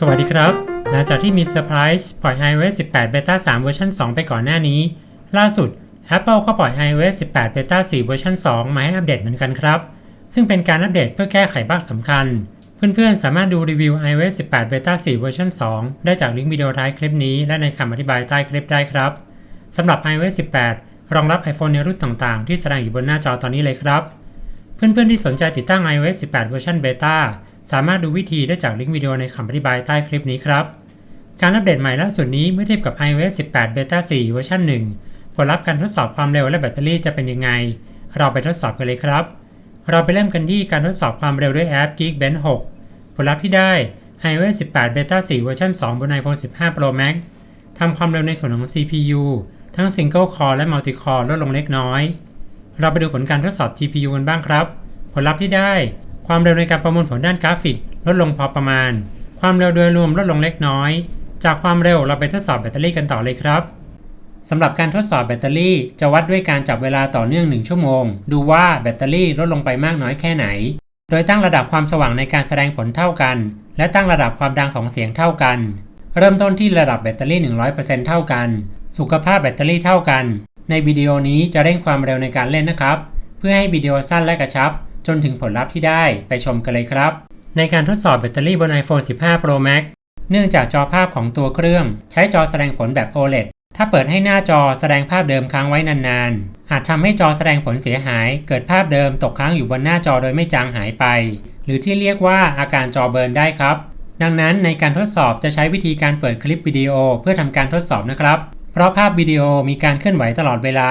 สวัสดีครับ หลังจากที่มีเซอร์ไพรส์ปล่อย iOS 18 Beta 3 เวอร์ชัน2 ไปก่อนหน้านี้ ล่าสุด Apple ก็ปล่อย iOS 18 Beta 4 เวอร์ชัน2 มาให้อัปเดตเหมือนกันครับ ซึ่งเป็นการอัปเดตเพื่อแก้ไขบั๊กสำคัญ เพื่อนๆ สามารถดูรีวิว iOS 18 Beta 4 เวอร์ชัน2 ได้จากลิงก์วิดีโอท้ายคลิปนี้และในคำอธิบายใต้คลิปได้ครับสำหรับ iOS 18 รองรับ iPhone ในรุ่นต่างๆ ที่แสดงอยู่บนหน้าจอตอนนี้เลยครับ เพื่อนๆที่สนใจติดตั้ง iOS 18 เวอร์ชัน Beta สามารถดูวิธีได้จากลิงก์วิดีโอในคำอธิบายใต้คลิปนี้ครับ การอัปเดตใหม่ล่าสุดนี้เมื่อเทียบกับ iOS 18 Beta 4 เวอร์ชัน1ผลลัพธ์การทดสอบความเร็วและแบตเตอรี่จะเป็นยังไง เราไปทดสอบกันเลยครับ เราไปเริ่มกันที่การทดสอบความเร็วด้วยแอป Geekbench 6 ผลลัพธ์ที่ได้ iOS 18 Beta 4 เวอร์ชัน2 บน iPhone 15 Pro Max ทำความเร็วในส่วนของ CPU ทั้ง Single Core และ Multi Core ลดลงเล็กน้อย เราไปดูผลการทดสอบ GPU กันบ้างครับ ผลลัพธ์ที่ได้ ความเร็วในการประมวลผลด้านกราฟิกลดลงพอประมาณ ความเร็วโดยรวมลดลงเล็กน้อย จากความเร็วเราไปทดสอบแบตเตอรี่กันต่อเลยครับสำหรับการทดสอบแบตเตอรี่จะวัดด้วยการจับเวลาต่อเนื่อง 1 ชั่วโมง ดูว่าแบตเตอรี่ลดลงไปมากน้อยแค่ไหน โดยตั้งระดับความสว่างในการแสดงผลเท่ากัน และตั้งระดับความดังของเสียงเท่ากัน เริ่มต้นที่ระดับแบตเตอรี่ 100%เท่ากัน สุขภาพแบตเตอรี่เท่ากัน ในวิดีโอนี้จะเร่งความเร็วในการเล่นนะครับ เพื่อให้วิดีโอสั้นและกระชับ จนถึงผลลัพธ์ที่ได้ไปชมกันเลยครับ ในการทดสอบแบตเตอรี่บน iPhone 15 Pro Max เนื่องจากจอภาพของตัวเครื่อง ใช้จอแสดงผลแบบ OLED ถ้าเปิดให้หน้าจอแสดงภาพเดิมค้างไว้นานๆ อาจทำให้จอแสดงผลเสียหาย เกิดภาพเดิมตกค้างอยู่บนหน้าจอโดยไม่จางหายไป หรือที่เรียกว่าอาการจอเบิร์นได้ครับ ดังนั้นในการทดสอบจะใช้วิธีการเปิดคลิปวิดีโอเพื่อทำการทดสอบนะครับ เพราะภาพวิดีโอมีการเคลื่อนไหวตลอดเวลา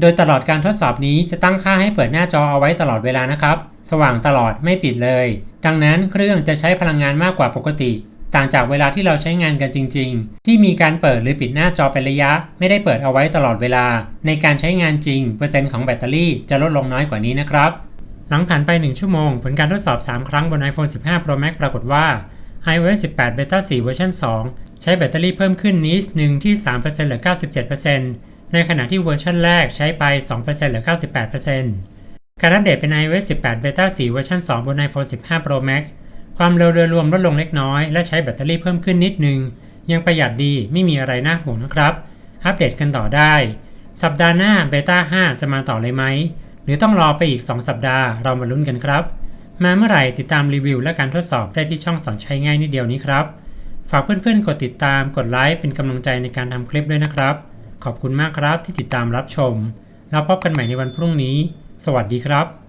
โดยตลอดการทดสอบนี้จะตั้งค่าให้เปิดหน้าจอเอาไว้ตลอดเวลานะครับ สว่างตลอดไม่ปิดเลย ดังนั้นเครื่องจะใช้พลังงานมากกว่าปกติ ต่างจากเวลาที่เราใช้งานกันจริง ๆ ที่มีการเปิดหรือปิดหน้าจอเป็นระยะ ไม่ได้เปิดเอาไว้ตลอดเวลา ในการใช้งานจริง เปอร์เซ็นต์ของแบตเตอรี่จะลดลงน้อยกว่านี้นะครับ หลังผ่านไป 1 ชั่วโมง ผลการทดสอบ 3 ครั้งบน iPhone 15 Pro Max ปรากฏว่า iOS 18 Beta 4 เวอร์ชัน2 ใช้แบตเตอรี่เพิ่มขึ้นนิดหนึ่งที่3%หรือ 97% ในขณะที่เวอร์ชันแรกใช้ไป 2%หรือ 98%การอัปเดตเป็น iOS 18 Beta 4 เวอร์ชัน2 บน iPhone 15 Pro Max ความเร็วโดยรวมลดลงเล็กน้อย และใช้แบตเตอรี่เพิ่มขึ้นนิดนึง ยังประหยัดดีไม่มีอะไรน่าห่วงนะครับ อัปเดตกันต่อได้ สัปดาห์หน้า Beta 5จะมาต่อเลยไหม หรือต้องรอไปอีก 2 สัปดาห์เรามาลุ้นกันครับ มาเมื่อไหร่ติดตามรีวิวและการทดสอบได้ที่ช่องสอนใช้ง่ายนิดเดียวนี้ครับ ฝากเพื่อนๆกดติดตามกดไลค์เป็นกำลังใจในการทำคลิปด้วยนะครับ ขอบคุณมากครับที่ติดตามรับชม แล้วพบกันใหม่ในวันพรุ่งนี้ สวัสดีครับ